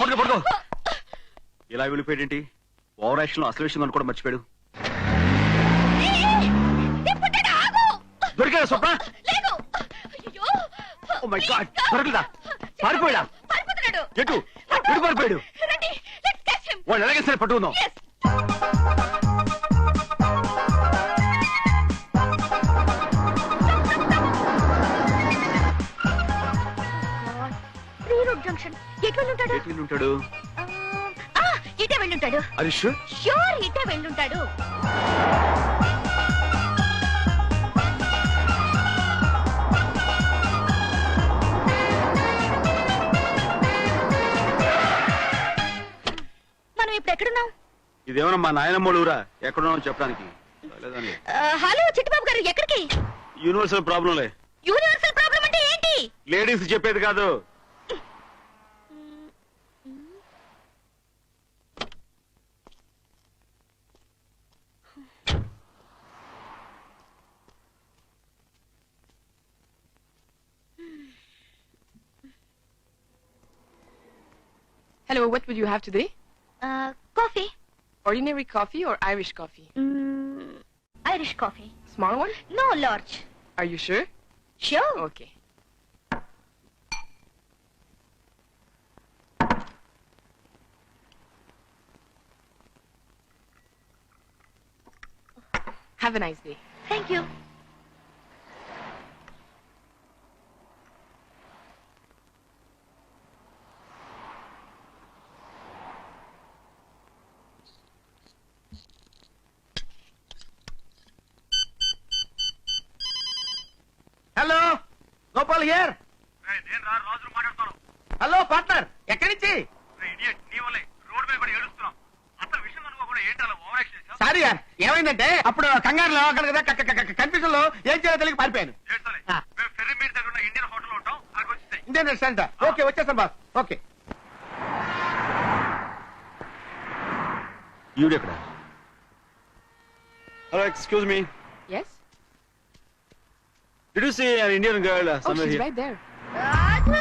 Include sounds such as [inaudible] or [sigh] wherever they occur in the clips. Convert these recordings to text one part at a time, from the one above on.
పడుకో ఇలా వెళ్ళిపోయాడేంటి? Over action అసలు విషయం అనుకోవడం మర్చిపోయాడు. దొరికాడా స్వప్న? పారిపోయాడా? ఎటు? ఎటు పారిపోయాడు? ఎలాగే సరే పట్టుకుందాం. Yes త్రీ రోడ్ జంక్షన్ ఎటు వెళ్ళుంటాడు? ఎటు వెళ్ళి ఉంటాడు ఇటే వెళ్ళుంటాడు. హరీష్ ష్యూర్ ఇటే వెళ్ళుంటాడు. మనం ఇప్పుడు ఎక్కడున్నాం? ఇదేమన్నా మా నాయనమ్మోడు ఊరా? ఎక్కడున్నామో చెప్పడానికి. హలో చిట్టుబాబు గారు ఎక్కడికి? యూనివర్సల్ ప్రాబ్లంలే యూనివర్సల్ ప్రాబ్లం అంటే ఏంటి? లేడీస్ చెప్పేది కాదు. Hello, what would you have today? Uh, coffee. Ordinary coffee or Irish coffee? Mm, Irish coffee. Small one? No, large. Are you sure? Sure. Okay. Have a nice day. Thank you. Gopal here నేను రాజు మాట్లాడుతాను. Hello partner ఎక్కడి నుంచి? నీ వల్లే road మీద కూడా ఏడుస్తున్నాం. అసలు విషయం అనుకోకుండా ఏంటి అలా ఓవర్ యాక్షన్ చేశావు? సారీ యార్ ఏమైందంటే అప్పుడు కంగారులో అక్కడ కదా కన్ఫ్యూజన్లో ఏం చేయాలో తెలియక పారిపోయాను. మేము ఫెర్రీ దగ్గర ఉన్న ఇండియన్ హోటల్ ఉంటాం అక్కడికి వచ్చేసాయి. Indian restaurant? ఓకే వచ్చేస్తాను boss. Okay. ఈవిడెక్కడ hello excuse me did you see an Indian girl Oh, she's right there. Raju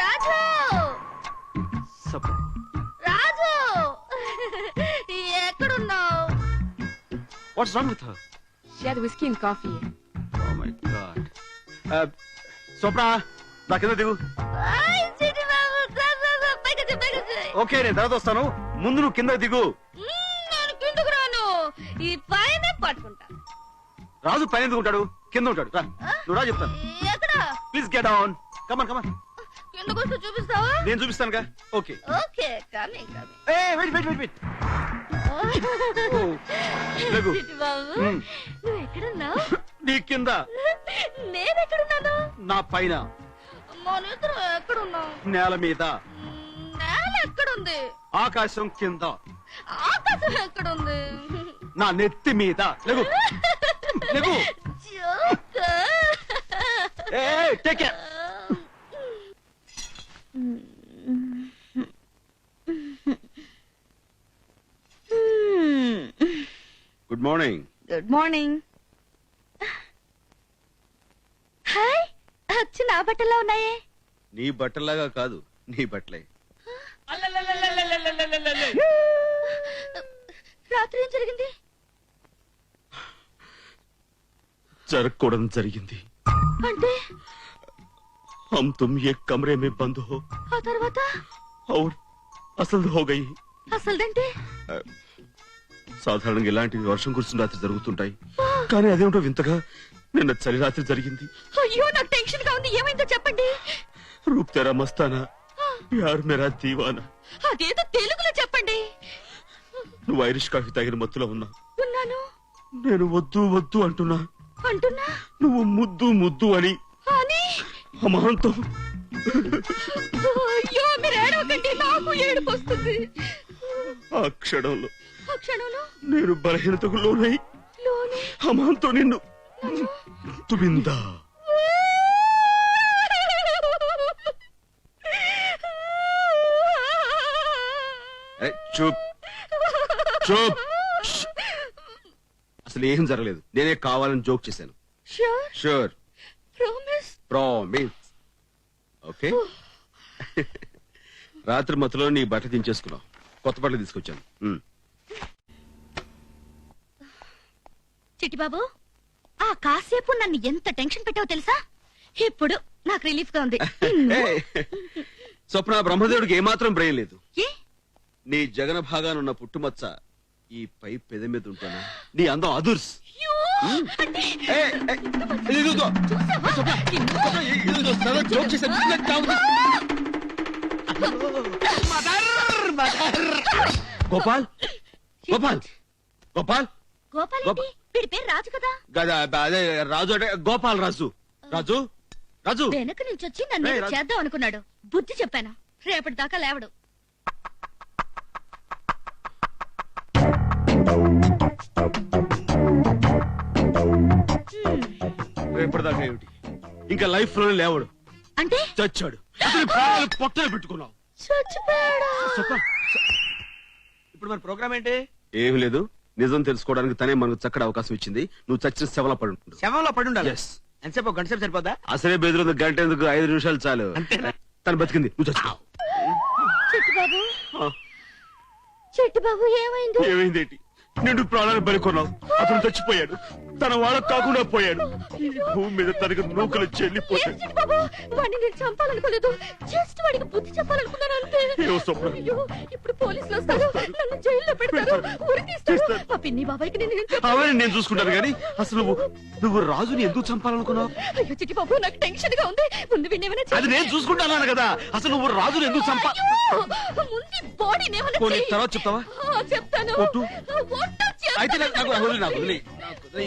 Raju Raju ఎక్కడున్నావు? What's wrong with her She had whiskey and coffee. Oh my god Swapna నా కింద దిగు. Okay నేను తర్వాత వస్తాను. ముందు నువ్వు కింద దిగు. నేను కిందకు రాను. ఈ పైన పట్టుకుంటా. రాజు పైన ఎందుకు ఉంటాడు? కింద ఉంటాడు. రా. నువ్వు రా చెప్తాను. ఎక్కడ? Please get on come on come on చూపిస్తావా? నేను చూపిస్తానుగా. ఓకే ఓకే కమింగ్ కమింగ్ ఏ వెయిట్ వెయిట్ వెయిట్ వెయిట్ లఘు. చిట్టి బాబు? మ్మ్. నువ్వు ఎక్కడున్నావు? నీ కింద. నేను ఎక్కడున్నాను నా పైన. మన ఇద్దరు ఎక్కడున్నాం నేల మీద. మ్మ్, నేల ఎక్కడుంది? ఆకాశం కింద. ఆకాశం ఎక్కడుంది? నా నెత్తి మీద. [laughs] లెగు take care good morning good morning hi వచ్చి నా బట్టల్లో ఉన్నాయే? నీ బట్టలాగా కాదు నీ బట్టలే. రాత్రి ఏం జరిగింది జరగకూడదు జరిగింది అంటే हम तुम एक कमरे में बंद हो ఆ తర్వాత और అసలు हो गई అసలుదంటే సాధారణంగా ఇలాంటివి వర్షం కురిసిన రాత్రి జరుగుతుంటాయి కానీ అదేమిటో వింతగా నిన్న చలి రాత్రి జరిగింది అయ్యో నాకు టెన్షన్ గా ఉంది ఏమైందో చెప్పండి రూప్ తెరా మస్తానా ప్యార్ మేరా దీవానా అదేదో తెలుగులో చెప్పండి నువ్వు ఐరిష్ కాఫీ తాగిన మత్తులో ఉన్నా ఉన్నాను నేను వద్దు వద్దు అంటున్నా అంటున్నా? నువ్వు ముద్దు ముద్దు అని. అని? అమాంతం. అయ్యో మీరు ఏడవకండి నాకు ఏడుపు వస్తుంది. ఆ క్షణంలో. ఆ క్షణంలో? నేను బలహీనతకు లోనై లోనే? అమాంతో నిన్ను తుబిందా ఏ, చూప్. చూప్. అసలు ఏం జరగలేదు. నేనే కావాలని జోక్ చేశాను. Sure sure promise promise okay రాత్రి మత్తులో నీ బట్టలు దించేసుకున్నావు. కొత్త బట్టలు తీసుకొచ్చాను. ఉమ్. చిట్టిబాబు ఆ కాసేపు నన్ను ఎంత టెన్షన్ పెట్టావో తెలుసా? ఇప్పుడు నాకు రిలీఫ్గా ఉంది. [laughs] ఏయ్, స్వప్న బ్రహ్మదేవుడికి ఏమాత్రం బ్రెయిన్ లేదు. ఏ? నీ జగన భాగానున్న పుట్టుమచ్చ ఈ పై పెద మీద ఉంటానా నీ అందం అదుర్స్. గోపాల్ గోపాల్ గోపాల్. గోపాల్ ఏంటి? వీడి పేరు రాజు కదా? గదా అదే రాజు అంటే గోపాల్ రాజు. రాజు? రాజు? వెనక నుంచి వచ్చి నన్ను ఏయ్, ఏదో రాజు. చేద్దాం అనుకున్నాడు. బుద్ధి చెప్పాను. రేపటి దాకా లేవడు. రేపటిదాకా ఏమిటి? ఇంకా లైఫ్లో లేవడు. అంటే? చచ్చాడు. అతని ప్రాణాలు పొట్టలు పెట్టుకున్నావు. ఇప్పుడు మన ప్రోగ్రామ్ ఏంటి? ఏమీ లేదు. నిజం తెలుసుకోవడానికి తనే మనకు చక్కటి అవకాశం ఇచ్చింది. నువ్వు చచ్చిన శవల పడి ఉంటుంది శవంలో పడి ఉండాలి? Yes. ఎంతసేపు ఒక గంట సేపు సరిపోద్దా? అసలే బెదిరింది గంట ఎందుకు? ఐదు నిమిషాలు చాలు. అంతేనా? తను బతికింది. నువ్వు చచ్చిపోవు చిట్టిబాబు. ఆ, చిట్టిబాబు ఏమైంది? ఏమైంది ఏంటి? నిండు ప్రాణాలు బలికొన్నావు అతను చచ్చిపోయాడు. తన వాళ్ళకు కాకుండా పోయాడు ఈ భూమి మీద తనకు నూకలు చెల్లిపోయాడు వాడిని నేను చంపాలనుకోలేదు జస్ట్ వాడికి బుద్ధి చెప్పాలనుకున్నాను అంతే ఏవో స్వప్న. అయ్యో ఇప్పుడు పోలీసులు వస్తారు నన్ను జైల్లో పెడతారు ఉరి తీస్తారు తీస్తారు. ఆ పిన్ని బాబాయ్కి నేను ఏం చెప్పను? అవన్నీ నేను చూసుకుంటాను కానీ అసలు నువ్వు నువ్వు రాజుని ఎందుకు చంపాలనుకున్నావు అయ్యో చిట్టి బాబు నాకు టెన్షన్గా ఉంది ముందు. అది నేను చూసుకుంటాను కదా అసలు నువ్వు రాజుని ఎందుకు చంపా ముందు పోనీ. తర్వాత చెప్తావా? ఆ, చెప్తాను ఒట్టు. ఒట్టు చేస్తాను. అయితే నాకు నాకు వదిలి నాకు వదిలి నాకు వదిలి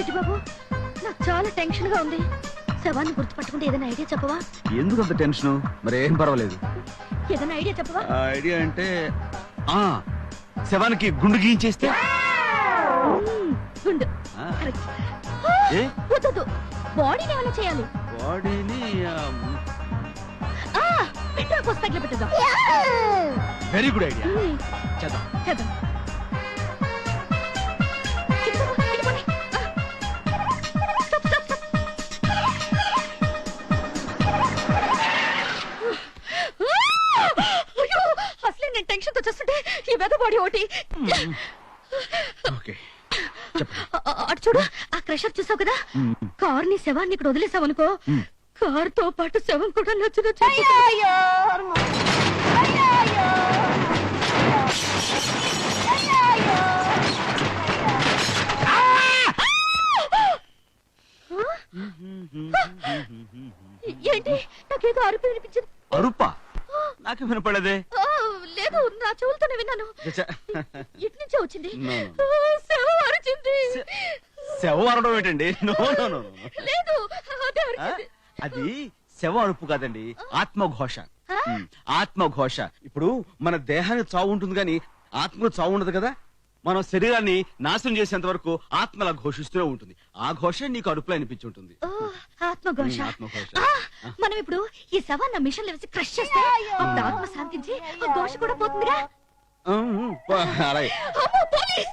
చిట్టి బాబు? నాకు చాలా టెన్షన్గా ఉంది. శవాన్ని గుర్తుపట్టుకుంటే ఏదైనా ఐడియా చెప్పవా? ఎందుకు అంత టెన్షన్ మరి ఏం పర్వాలేదు. ఏదైనా ఐడియా చెప్పవా? ఐడియా అంటే ఆ శవానికి గుండు గీయించేస్తే? మ్మ్, గుండు. ఆ. కరెక్ట్ ఏ? వద్దు బాడీని ఏమైనా చేయాలి? బాడీని ఆ పోసి తగిలిపెట్టేద్దాం వెరీ గుడ్ ఐడియా మ్మ్, చేద్దాం. చేద్దాం. బాడీ ఒకటి. ఓకే. అటు చూడు ఆ క్రషర్ చూసావు కదా? కార్ని శవాన్ని ఇక్కడ వదిలేసావు అనుకో కార్తో పాటు శవం కూడా నచ్చు నచ్చు ఏంటి? నాకేదో అరుపు వినిపించింది. అరుపా? నాకు వినపడదే నా చెవులతోనే విన్నాను. ఇటు నుంచే వచ్చింది. శవం అరిచింది. శవం అరవడం ఏంటండి? No no no no. లేదు అదే ఆ? అరిచింది. అది శవం అరుపు కాదండి. ఆత్మఘోష. ఆత్మఘోష. ఇప్పుడు మన దేహానికి చావు ఉంటుంది కానీ ఆత్మకు చావు ఉండదు కదా? మనం శరీరాన్ని నాశనం చేసేంత వరకు ఆత్మలా ఘోషిస్తూనే ఉంటుంది. ఆ ఘోష నీకు అరుపులో అనిపించి ఉంటుంది ఓ, ఆత్మఘోష. ఉమ్, ఆత్మఘోష. ఆ, మనం ఇప్పుడు ఈ శవాన్ని మిషన్ వేసి క్రష్ చేస్తే అప్పుడు ఆత్మ శాంతించి ఆ ఘోష కూడా పోతుందిగా అలాగే. అమ్మో, పోలీస్!